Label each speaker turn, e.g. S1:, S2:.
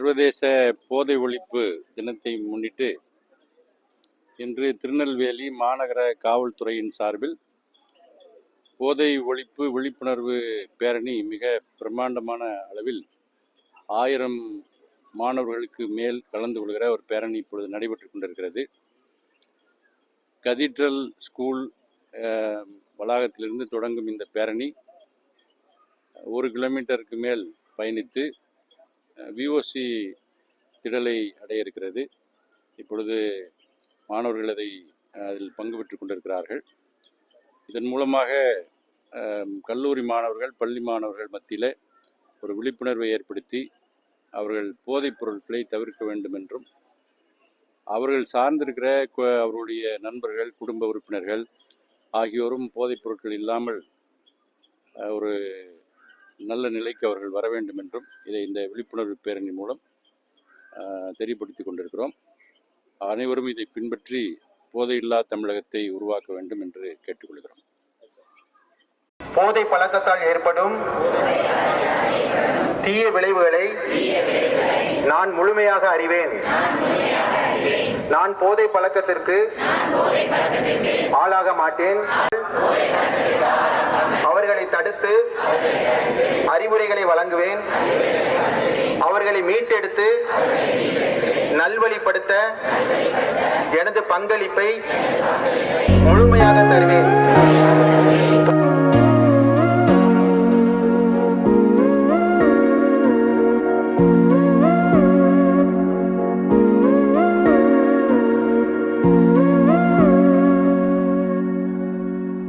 S1: சர்வதேச போதை ஒழிப்பு தினத்தை முன்னிட்டு இன்று திருநெல்வேலி மாநகர காவல்துறையின் சார்பில் போதை ஒழிப்பு விழிப்புணர்வு பேரணி மிக பிரம்மாண்டமான அளவில் ஆயிரம் மாணவர்களுக்கு மேல் கலந்து கொள்கிற ஒரு பேரணி இப்பொழுது நடைபெற்று கொண்டிருக்கிறது. கதீட்ரல் ஸ்கூல் வளாகத்திலிருந்து தொடங்கும் இந்த பேரணி ஒரு கிலோமீட்டருக்கு மேல் பயணித்து விஓசி திடலை அடைய இருக்கிறது இப்பொழுது மாணவர்கள் அதை அதில் பங்கு பெற்று கொண்டிருக்கிறார்கள். இதன் மூலமாக கல்லூரி மாணவர்கள் பள்ளி மாணவர்கள் மத்தியில் ஒரு விழிப்புணர்வை ஏற்படுத்தி அவர்கள் போதைப் பொருட்களை தவிர்க்க வேண்டும் என்றும் அவர்கள் சார்ந்திருக்கிற அவருடைய நண்பர்கள் குடும்ப உறுப்பினர்கள் ஆகியோரும் போதைப் பொருட்கள் இல்லாமல் ஒரு நல்ல நிலைக்கு அவர்கள் வர வேண்டும் என்றும் இதை இந்த விழிப்புணர்வு பேரணி மூலம் அஹ், தெரியப்படுத்திக் கொண்டிருக்கிறோம். அனைவரும் இதை பின்பற்றி போதையில்லா தமிழகத்தை உருவாக்க வேண்டும் என்று கேட்டுக்கொள்கிறோம்.
S2: போதை பழக்கத்தால் ஏற்படும் தீய விளைவுகளை நான் முழுமையாக அறிவேன். நான் போதை பழக்கத்திற்கு ஆளாக மாட்டேன் அவர்களை தடுத்து அறிவுரைகளை வழங்குவேன். அவர்களை மீட்டெடுத்து நல்வழிப்படுத்த எனது பங்களிப்பை முழுமையாக தருவேன்.